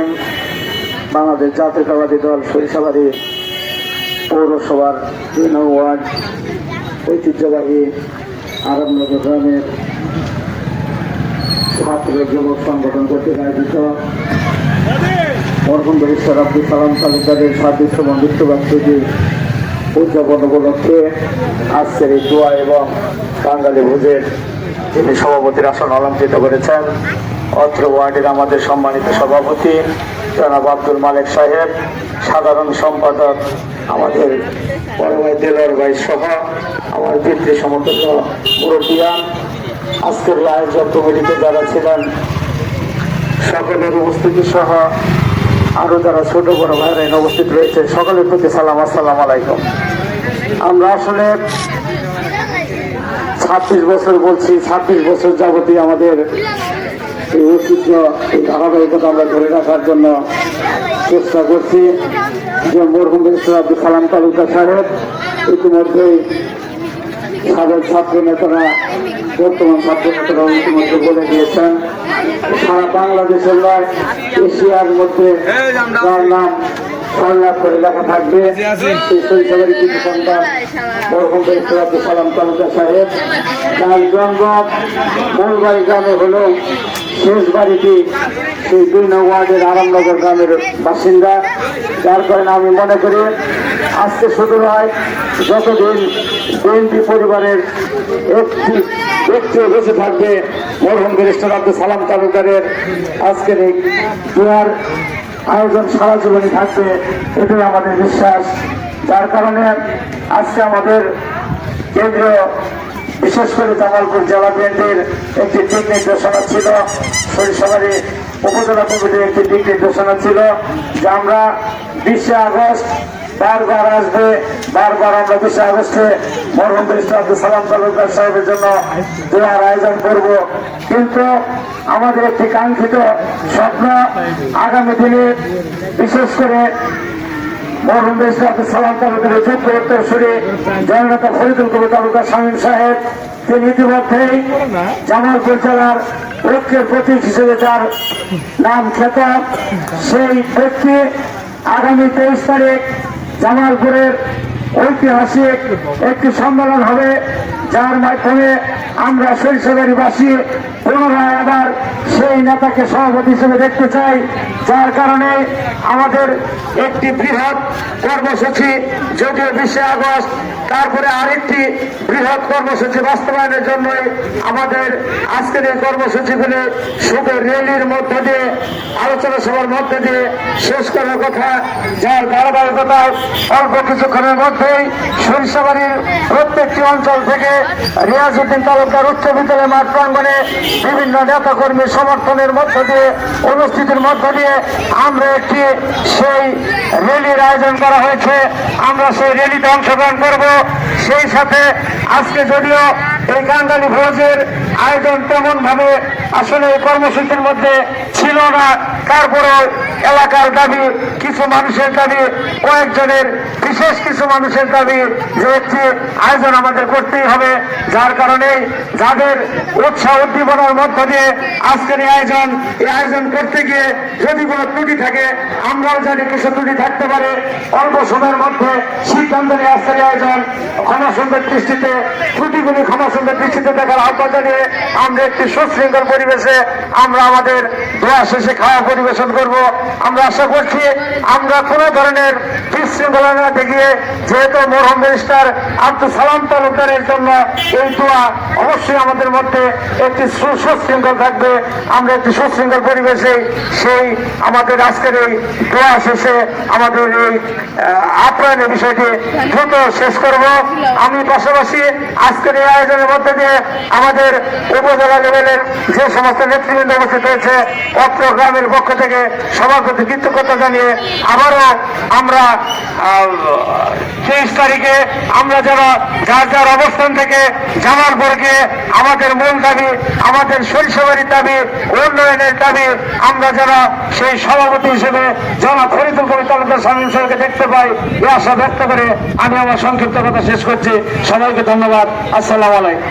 রহিম বাংলাদেশ জাতীয়তাবাদী দল সরিষাবাড়ি পৌরসভার দুই নং ওয়ার্ড ঐতিহ্যবাহী আরামনগর গ্রামের ছাত্র যুবক সংগঠন কর্তৃক আয়োজিত মরহুম ব্যারিস্টার আব্দুল সালাম তালুকদারের সাদৃশ্য বন্ধুত্ব বার্ষিকী উদযাপন উপলক্ষে আজকের এই দোয়া এবং বাঙালি ভোজের যিনি সভাপতির আসন অলঙ্কৃত করেছেন। অত্র ওয়ার্ডের আমাদের সম্মানিত সভাপতি, জনাব আব্দুল মালিক সাহেব, সাধারণ সম্পাদক আমাদের বড় ভাই সহ আমার পিতৃ সমর্থিত মুরব্বিয়ান, আজকের আয়োজক কমিটিতে যারা ছিলেন, সকলের উপস্থিতি সহ আরও যারা ছোট বড় ভাইরা এখানে উপস্থিত রয়েছে সকলের প্রতি সালাম, আসসালাম আলাইকুম। আমরা আসলে ছাব্বিশ বছর বলছি ছাব্বিশ বছর যাবতীয় আমাদের এই ঐতিহ্য এই ধারাবাহিকতা আমরা ধরে রাখার জন্য চেষ্টা করছি। যে মরহুম আব্দুল সালাম তালুকদার সাহেব ইতিমধ্যেই সাবেক ছাত্র নেতারা বর্তমান ছাত্র নেতারা ইতিমধ্যে বলে দিয়েছেন সারা বাংলাদেশের নয় এশিয়ার মধ্যে যার নাম সংলাপ করে লেখা থাকবে। সেই শৈশবের কিছু সন্তান মরহুম বেরিস্টার সালাম তালুকদার সাহেব। যার জন্ম মূলবাড়ি গ্রামে হলেও শেষ বাড়িটি সেই দুই নং ওয়ার্ডের আরামনগর গ্রামের বাসিন্দা। যার কারণে আমি মনে করি আজকে শুধু হয় যতদিন বিএনপি পরিবারের একটি ব্যক্তিও বেঁচে থাকবে মরহুম ব্যারিস্টার আব্দুল সালাম তালুকারের আজকের এই দুয়ার আয়োজন সারা জীবনই থাকবে, এটাই আমাদের বিশ্বাস। যার কারণে আজকে আমাদের কেন্দ্রীয়, বিশেষ করে জামালপুর জেলা বিএনপির একটি দিক নির্দেশনা ছিল, সরিষাবাড়ি উপজেলা কমিটির একটি দিক নির্দেশনা ছিল, যে আমরা বিশে আগস্ট বারবার আসবে, বারবার আমরা বিশে আগস্টে মরহুম ব্যারিস্টার আব্দুল সালাম তালুকদার সাহেবের জন্য দোয়ার আয়োজন করব। কিন্তু আমাদের একটি কাঙ্ক্ষিত স্বপ্ন আগামী দিনে বিশেষ করে মরহুম ব্যারিস্টার আব্দুল সালাম তালুকদারের যোগ্য উত্তরসূরি জননেতা ফরিদুল কবির তালুকার শামীম সাহেব, তিনি ইতিমধ্যেই জামালপুর জেলার ঐক্যের প্রতীক হিসেবে তার নাম খ্যাত, সেই ব্যক্তি আগামী তেইশ তারিখ জামালপুরের ঐতিহাসিক একটি সম্মেলন হবে যার মাধ্যমে আমরা সরিষাবাড়িবাসী পুনরায় আবার সেই নেতাকে সভাপতি হিসেবে দেখতে চাই, যার কারণে আমাদের একটি বৃহৎ কর্মসূচি যদিও বিশে আগস্ট, তারপরে আরেকটি বৃহৎ কর্মসূচি বাস্তবায়নের জন্যই আমাদের আজকের এই কর্মসূচিগুলি শুধু র্যালির মধ্য দিয়ে, আলোচনা সভার মধ্যে দিয়ে শেষ করার কথা, যার ধারাবাহিকতায় অল্প কিছুক্ষণের মধ্যেই সরিষাবাড়ির প্রত্যেকটি অঞ্চল থেকে রিয়াজউদ্দিন তালুকদার উচ্চ বিদ্যালয় মাঠ প্রাঙ্গনে বিভিন্ন নেতা কর্মী সমর্থনের মধ্য দিয়ে, অনুষ্ঠিতির মধ্য দিয়ে আমরা একটি সেই র্যালির আয়োজন করা হয়েছে। আমরা সেই র্যালিতে অংশগ্রহণ করব। সেই সাথে আজকে যদিও এই কাঙ্গালি ভোজের আয়োজন তেমনভাবে আসলে এই কর্মসূচির মধ্যে ছিল না তারপরেও এলাকার দাবি, কিছু মানুষের দাবি, কয়েকজনের, বিশেষ কিছু মানুষের দাবি যে একটি আয়োজন আমাদের করতেই হবে। যার কারণে যাদের উৎসাহ উদ্দীপনার মধ্য দিয়ে আজকের এই আয়োজন এই আয়োজন করতে গিয়ে যদি কোনো ত্রুটি থাকে, আমরাও জানি কিছু ত্রুটি থাকতে পারে। অল্প সময়ের মধ্যে সিদ্ধান্ত নিয়ে আজকের আয়োজন। ক্ষমা সুন্দর দৃষ্টিতে, ত্রুটিগুলি ক্ষমা সুন্দর দৃষ্টিতে দেখার আহ্বান জানিয়ে আমরা একটি সুশৃঙ্খল পরিবেশে আমরা আমাদের দোয়া শেষে খাওয়া পরিবেশন করব। আমরা আশা করছি আমরা কোনো ধরনের বিশৃঙ্খলা না দেখিয়ে যেহেতু মরহম মিনিস্টার আব্দুল সালাম তালুকদারের জন্য এই দোয়া অবশ্যই আমাদের মধ্যে একটি সুশৃঙ্খল থাকবে। আমরা একটি সুশৃঙ্খল পরিবেশে সেই আমাদের আজকের এই দোয়া শেষে আমাদের এই আপ্যায়নের বিষয়টি দ্রুত শেষ করব। আমি পাশাপাশি আজকের এই আয়োজনের মধ্যে দিয়ে আমাদের উপজেলা লেভেলের যে সমস্ত নেতৃবৃন্দ উপস্থিত হয়েছে, অত্র গ্রামের পক্ষ থেকে সবার প্রতি কৃতজ্ঞতা জানিয়ে আবারও আমরা তেইশ তারিখে আমরা যারা যার যার অবস্থান থেকে জামালপুরকে আমাদের মূল দাবি, আমাদের সরিষাবাড়ির দাবি, উন্নয়নের দাবি, আমরা যারা সেই সভাপতি হিসেবে যারা ফরিদুল কবি তালুকদার স্বামী সাহেবকে দেখতে পাই, এই আশা ব্যক্ত করে আমি আমার সংক্ষিপ্ত কথা শেষ করছি। সবাইকে ধন্যবাদ। আসসালামু আলাইকুম।